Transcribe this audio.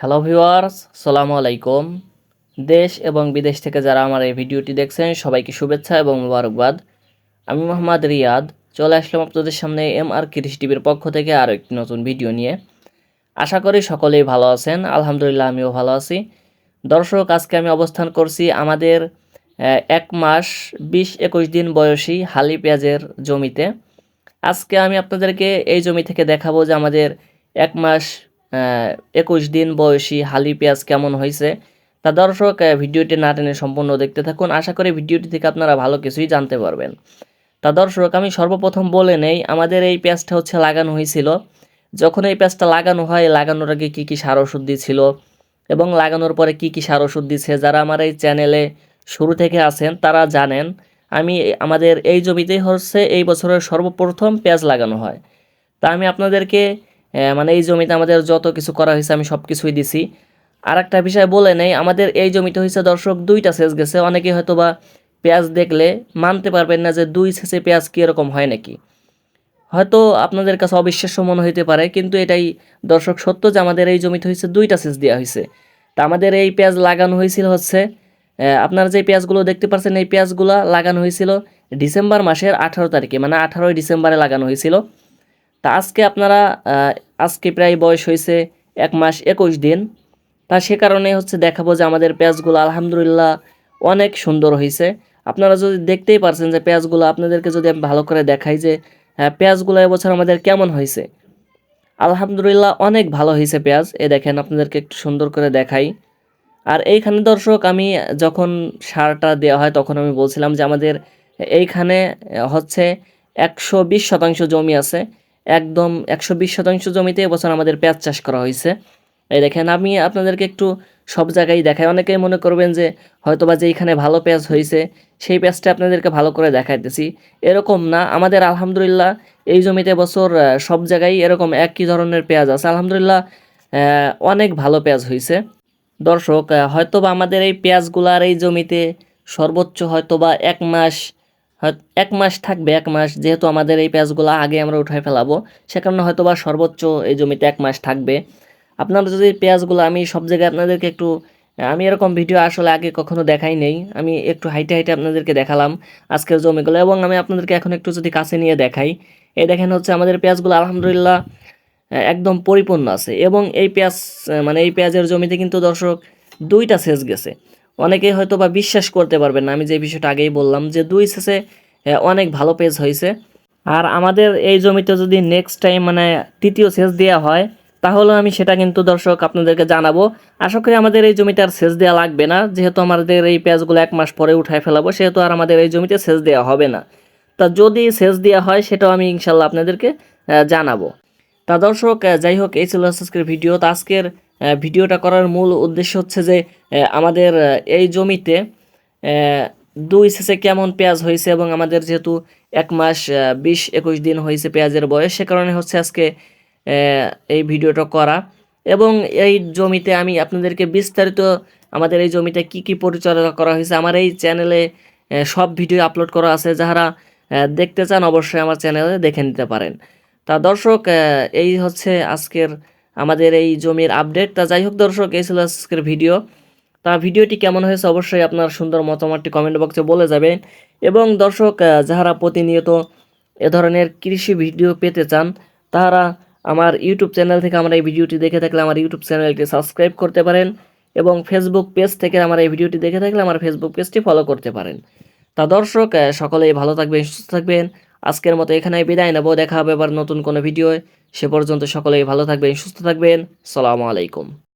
Hello viewers সালামু আলাইকুম দেশ এবং বিদেশ থেকে যারা আমার এই ভিডিওটি দেখছেন, সবাইকে শুভেচ্ছা এবং মুবারকবাদ। আমি মোহাম্মদ রিয়াদ। চলে আসলাম আপনাদের সামনে এম আর কৃষি টিভির পক্ষ থেকে আরও একটি নতুন ভিডিও নিয়ে। আশা করি সকলেই ভালো আছেন। আলহামদুলিল্লাহ, আমিও ভালো আছি। দর্শক, আজকে আমি অবস্থান করছি আমাদের এক মাস বিশ একুশ দিন বয়সী হালি পেঁয়াজের জমিতে। আজকে আমি আপনাদেরকে এই জমি থেকে দেখাবো যে আমাদের এক মাস একুশ দিন বয়সী হালি পেঁয়াজ কেমন হয়েছে তা দর্শক ভিডিওটি না টেনে সম্পূর্ণ দেখতে থাকুন। আশা করি ভিডিওটি থেকে আপনারা ভালো কিছুই জানতে পারবেন। তা দর্শক, আমি সর্বপ্রথম বলে নেই, আমাদের এই পেঁয়াজটা হচ্ছে লাগানো হয়েছিল। যখন এই পেঁয়াজটা লাগানো হয়, লাগানোর আগে কী কী সার ওষুধ দিয়েছিল এবং লাগানোর পরে কী কী সার ওষুধ দিচ্ছে যারা আমার এই চ্যানেলে শুরু থেকে আছেন, তারা জানেন, আমি আমাদের এই জমিতেই হচ্ছে এই বছরের সর্বপ্রথম পেঁয়াজ লাগানো হয়। তা আমি আপনাদেরকে মানে এই জমিতে আমাদের যত কিছু করা হয়েছে, আমি সব কিছুই দিছি। আর একটা বিষয় বলে নেই, আমাদের এই জমিতে হয়েছে দর্শক দুইটা সেচ গেছে, অনেকে হয়তো বা পেঁয়াজ দেখলে মানতে পারবেন না যে দুই সেচে পেঁয়াজ কীরকম হয় নাকি। হয়তো আপনাদের কাছে অবিশ্বাস্য মনে হইতে পারে, কিন্তু এটাই দর্শক সত্য যে আমাদের এই জমিতে হয়েছে দুইটা সেচ দেওয়া হয়েছে। তা আমাদের এই পেঁয়াজ লাগানো হয়েছিল হচ্ছে আপনারা যে পেঁয়াজগুলো দেখতে পাচ্ছেন এই পেঁয়াজগুলো লাগানো হয়েছিল ডিসেম্বর মাসের আঠারো তারিখে মানে আঠারোই ডিসেম্বরে লাগানো হয়েছিল। তা আজকে আপনারা আজকে প্রায় বয়স হয়েছে এক মাস একুশ দিন। তা সে কারণে হচ্ছে দেখাবো যে আমাদের পেঁয়াজগুলো আলহামদুলিল্লাহ অনেক সুন্দর হয়েছে। আপনারা যদি দেখতেই পারছেন যে পেঁয়াজগুলো আপনাদেরকে যদি আমি ভালো করে দেখাই যে হ্যাঁ, পেঁয়াজগুলো এবছর আমাদের কেমন হয়েছে? আলহামদুলিল্লাহ অনেক ভালো হয়েছে পেঁয়াজ। এ দেখেন আপনাদেরকে একটু সুন্দর করে দেখাই। আর এইখানে দর্শক আমি যখন সারটা দেওয়া হয় তখন আমি বলছিলাম যে আমাদের এইখানে হচ্ছে একশো বিশ শতাংশ জমি আছে। একদম একশো বিশ শতাংশ জমিতে এবছর আমাদের পেঁয়াজ চাষ করা হয়েছে। এই দেখেন, আমি আপনাদেরকে একটু সব জায়গায় দেখাই। অনেকেই মনে করবেন যে হয়তোবা যে এইখানে ভালো পেঁয়াজ হয়েছে, সেই পেঁয়াজটা আপনাদেরকে ভালো করে দেখাইতেছি। এরকম না, আমাদের আলহামদুলিল্লাহ এই জমিতে বছর সব জায়গায় এরকম একই ধরনের পেঁয়াজ আছে। আলহামদুলিল্লাহ অনেক ভালো পেঁয়াজ হয়েছে। দর্শক হয়তোবা আমাদের এই পেঁয়াজগুলার এই জমিতে সর্বোচ্চ হয়তোবা এক মাস এক মাস থাকবে, এক মাস। যেহেতু আমাদের এই পেঁয়াজগুলো আগে আমরা উঠায় ফেলাবো, সে কারণে হয়তোবা সর্বোচ্চ এই জমিতে এক মাস থাকবে। আপনারা যদি পেঁয়াজগুলো আমি সব জায়গায় আপনাদেরকে একটু, আমি এরকম ভিডিও আসলে আগে কখনো দেখাই নেই, আমি একটু হাইটে হাইটে আপনাদেরকে দেখালাম আজকের জমিগুলো, এবং আমি আপনাদেরকে এখন একটু যদি কাছে নিয়ে দেখাই, এই দেখেন হচ্ছে আমাদের পেঁয়াজগুলো আলহামদুলিল্লাহ একদম পরিপূর্ণ আছে, এবং এই পেঁয়াজ মানে এই পেঁয়াজের জমিতে কিন্তু দর্শক দুইটা সেচ গেছে। অনেকেই হয়তো বা বিশ্বাস করতে পারবেন না। আমি যে বিষয়টা আগেই বললাম যে দুই আহ, অনেক ভালো পেঁয়াজ হয়েছে। আর আমাদের এই জমিতে যদি নেক্সট টাইম মানে তৃতীয় সেচ দেওয়া হয় তাহলে আমি সেটা কিন্তু দর্শক আপনাদেরকে জানাব। আশা করি আমাদের এই জমিতে আর সেচ দেওয়া লাগবে না। যেহেতু আমাদের এই পেঁয়াজগুলো এক মাস পরে উঠায় ফেলাবো সেহেতু আর আমাদের এই জমিতে সেচ দেওয়া হবে না। তা যদি সেচ দেওয়া হয় সেটাও আমি ইনশাল্লাহ আপনাদেরকে জানাব। তা দর্শক যাই হোক, এই ছিল আজকের ভিডিও। তা আজকের ভিডিওটা করার মূল উদ্দেশ্য হচ্ছে যে আমাদের এই জমিতে দুই সেচে কেমন পেঁয়াজ হয়েছে এবং আমাদের যেহেতু এক মাস বিশ একুশ দিন হয়েছে পেঁয়াজের বয়স, সে কারণে হচ্ছে আজকে এই ভিডিওটা করা। এবং এই জমিতে আমি আপনাদেরকে বিস্তারিত আমাদের এই জমিতে কি কি পরিচালনা করা হয়েছে, আমার এই চ্যানেলে সব ভিডিও আপলোড করা আছে। যারা দেখতে চান অবশ্যই আমার চ্যানেলে দেখে নিতে পারেন। তা দর্শক এই হচ্ছে আজকের আমাদের এই জমির আপডেট তা যাই হোক দর্শক, এই ছিল আজকের ভিডিও। তা ভিডিওটি কেমন হয়েছে অবশ্যই আপনার সুন্দর মতামতটি কমেন্ট বক্সে বলে যাবেন। এবং দর্শক যাহারা প্রতিনিয়ত এ ধরনের কৃষি ভিডিও পেতে চান তারা আমার ইউটিউব চ্যানেল থেকে আমার এই ভিডিওটি দেখে থাকলে আমার ইউটিউব চ্যানেলটি সাবস্ক্রাইব করতে পারেন এবং ফেসবুক পেজ থেকে আমার এই ভিডিওটি দেখে থাকলে আমার ফেসবুক পেজটি ফলো করতে পারেন। তা দর্শক সকলেই ভালো থাকবেন, সুস্থ থাকবেন। আজকের মতো এখানে বিদায় নেব, দেখা হবে আবার নতুন কোনো ভিডিও সে পর্যন্ত সকলেই ভালো থাকবেন, সুস্থ থাকবেন। সালামু আলাইকুম।